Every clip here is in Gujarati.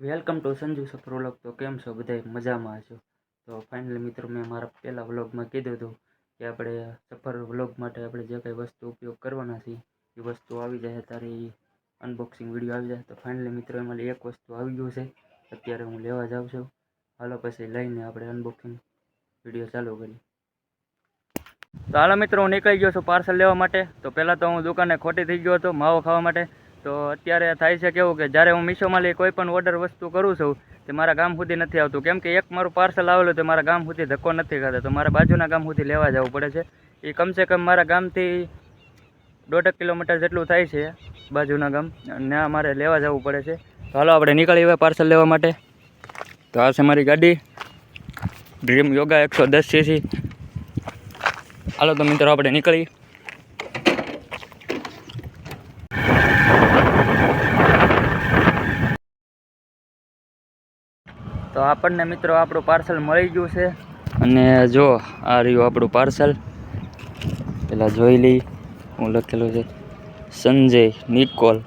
વેલકમ ટુ સંજુ સફર વ્લોગ. તો કેમ છો? બધા મજામાં છો તો ફાઇનલી મિત્રો, મેં મારા પહેલાં વ્લોગમાં કીધું હતું કે આપણે સફર વ્લોગ માટે આપણે જે કંઈ વસ્તુ ઉપયોગ કરવાના છીએ, એ વસ્તુ આવી જાય. ત્યારે એ અનબોક્સિંગ વીડિયો આવી જાય. તો ફાઇનલી મિત્રો, એમાં એક વસ્તુ આવી ગયું છે. અત્યારે હું લેવા જાઉં છું. હાલો પછી લઈને આપણે અનબોક્સિંગ વીડિયો ચાલુ કરીએ. તો હાલો મિત્રો, હું નીકળી ગયો છું પાર્સલ લેવા માટે. તો પહેલાં તો હું દુકાને ખોટી થઈ ગયો હતો, માવો ખાવા માટે. તો અત્યારે થાય છે કેવું કે જ્યારે હું મીશોમાંથી કોઈ પણ ઓર્ડર વસ્તુ કરું છું, તે મારા ગામ સુધી નથી આવતું. કેમ કે એક મારું પાર્સલ આવેલું તો મારા ગામ સુધી ધક્કો નથી ખાતો. તો મારા બાજુના ગામ સુધી લેવા જવું પડે છે. એ કમસે કમ મારા ગામથી દોઢેક કિલોમીટર જેટલું થાય છે બાજુના ગામ. અને મારે લેવા જવું પડે છે. તો હાલો આપણે નીકળી હવે પાર્સલ લેવા માટે. તો આ છે મારી ગાડી. ડ્રીમ યોગા એકસો દસ સીસી હાલો તો મિત્રો, આપણે નીકળી તો આપણને મિત્રો આપણું પાર્સલ મળી ગયું છે. અને જો આ રહ્યું આપણું પાર્સલ પેલા જોઈ લઈ. હું લખેલું છે, સંજય નિકોલ.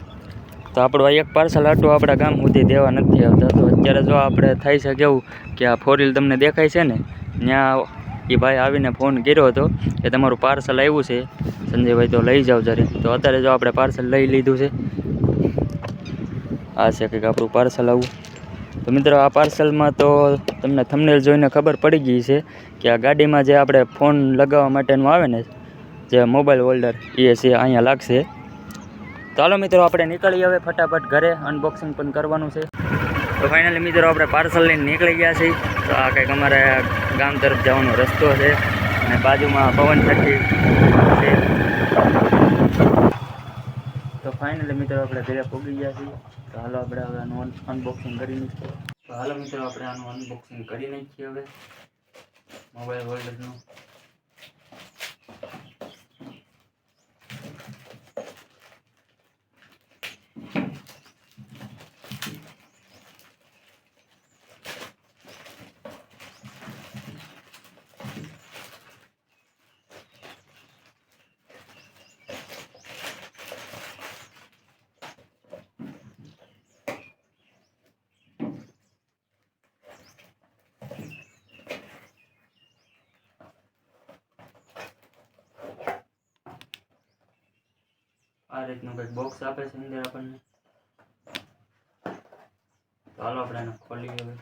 તો આપણું આ એક પાર્સલ આટલું આપણા ગામ સુધી દેવા નથી આવતા. તો અત્યારે જો આપણે થાય છે કેવું કે આ ફોર વ્હીલ તમને દેખાય છે ને, ત્યાં એ ભાઈ આવીને ફોન કર્યો હતો કે તમારું પાર્સલ આવ્યું છે. સંજયભાઈ તો લઈ જાઓ જરે તો અત્યારે જો આપણે પાર્સલ લઈ લીધું છે. આ છે કંઈક આપણું પાર્સલ આવું. તો મિત્રો આ પાર્સલમાં તો તમને થંબનેલ જોઈને ખબર પડી ગઈ છે કે આ ગાડીમાં જે આપણે ફોન લગાવવા માટેનું આવે ને, જે મોબાઈલ હોલ્ડર એ છે, અહીંયા લાગશે. ચાલો મિત્રો, આપણે નીકળીએ હવે ફટાફટ ઘરે. અનબોક્સિંગ પણ કરવાનું છે. તો ફાઇનલી મિત્રો, આપણે પાર્સલ લઈને નીકળી ગયા છીએ. તો આ કંઈક અમારે ગામ તરફ જવાનો રસ્તો છે. અને બાજુમાં પવન ચક્કી છે. ફાઇનલી મિત્રો આપણે ઘરે પહોંચી ગયા છીએ. તો હાલો આપણે હવે આનું અનબોક્સિંગ કરી નાખીએ. તો હાલો મિત્રો આપણે આનું અનબોક્સિંગ કરી નાખીએ હવે. મોબાઈલ હોલ્ડરનું આ રીતનું કંઈક બોક્સ આપે છે અંદર આપણને. ચાલો આપણે એને ખોલીએ હવે.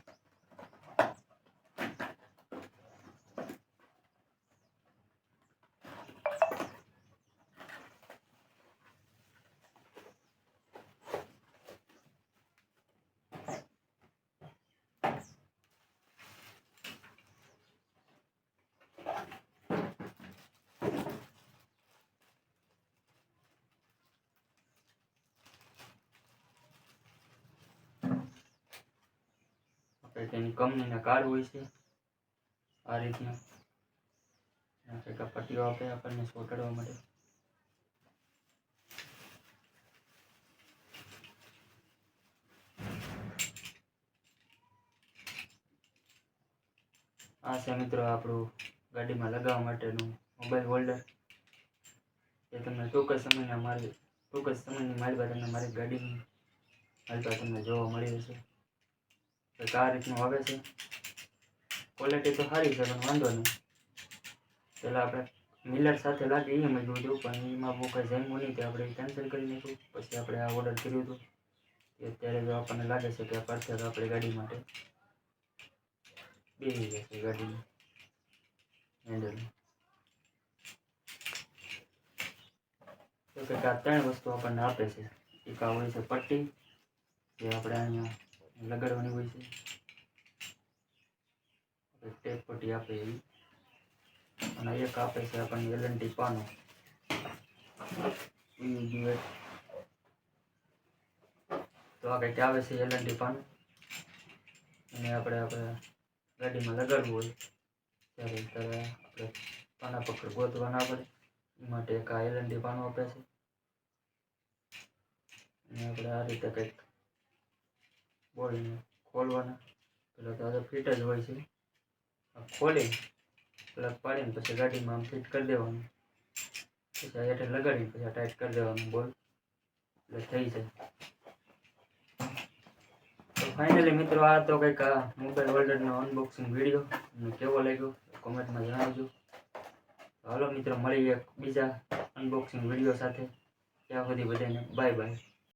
તેની કંપનીના કાર્ડ હોય છે. આ રીતના. કંઈક આપે આપણને ચોંટાડવા માટે. આ છે મિત્રો આપણું ગાડીમાં લગાવવા માટેનું મોબાઈલ હોલ્ડર. એ તમને ટૂંક સમયના મારી ટૂંક સમયની મારી તમને મારી ગાડીની હાલતા તમને જોવા મળી જશે. તો આ રીતનું આવે છે? ક્વોલિટી તો સારી છે, પણ વાંધો નહીં. પહેલાં આપણે મિલર સાથે લાગે એ મેં જોયું પણ એમાં બહુ કંઈ જમ્યું નહીં, તે આપણે કેન્સલ કરી નાખ્યું પછી આપણે આ ઓર્ડર કર્યું હતું. તે અત્યારે જો આપણને લાગે છે કે આ પરફેક્ટ આપણી ગાડી માટે બેસી જશે ગાડીની. હેન્ડલ તો કંઈક આ ત્રણ વસ્તુ આપણને આપે છે. એક આ હોય છે પટ્ટી, જે આપણે અહીંયા લગાડવાની હોય છે ટેપ પટ્ટી આપે એવી અને એક આપે છે આપણને એલએનટી પાનો ઈ તો આ કંઈક આવે છે એલએનટી પાનું અને આપણે આપણે ગાડીમાં લગાડવું હોય ત્યારે ત્યારે આપણે પાના પકડ ગોતવાના પડે એ માટે એક આ એલએનટી પાનું આપે છે અને આપણે આ રીતે કંઈક બોલને ખોલવાના. પેલા તો આગળ ફિટ જ હોય છે. આ ખોલી પ્લગ પાડીને પછી ગાડીમાં આમ ફિટ કરી દેવાનું. પછી આ હેઠળ લગાડીને પછી આ ટાઈટ કરી દેવાનું, બોલ. એટલે થઈ જાય. તો ફાઇનલી મિત્રો, આ તો કંઈક આ મોબાઈલ હોલ્ડરનો અનબોક્સિંગ વીડિયો તમને કેવો લાગ્યો કોમેન્ટમાં જણાવજો. હાલો મિત્રો, મળીએ બીજા અનબોક્સિંગ વીડિયો સાથે. ત્યાં સુધી બધાને બાય બાય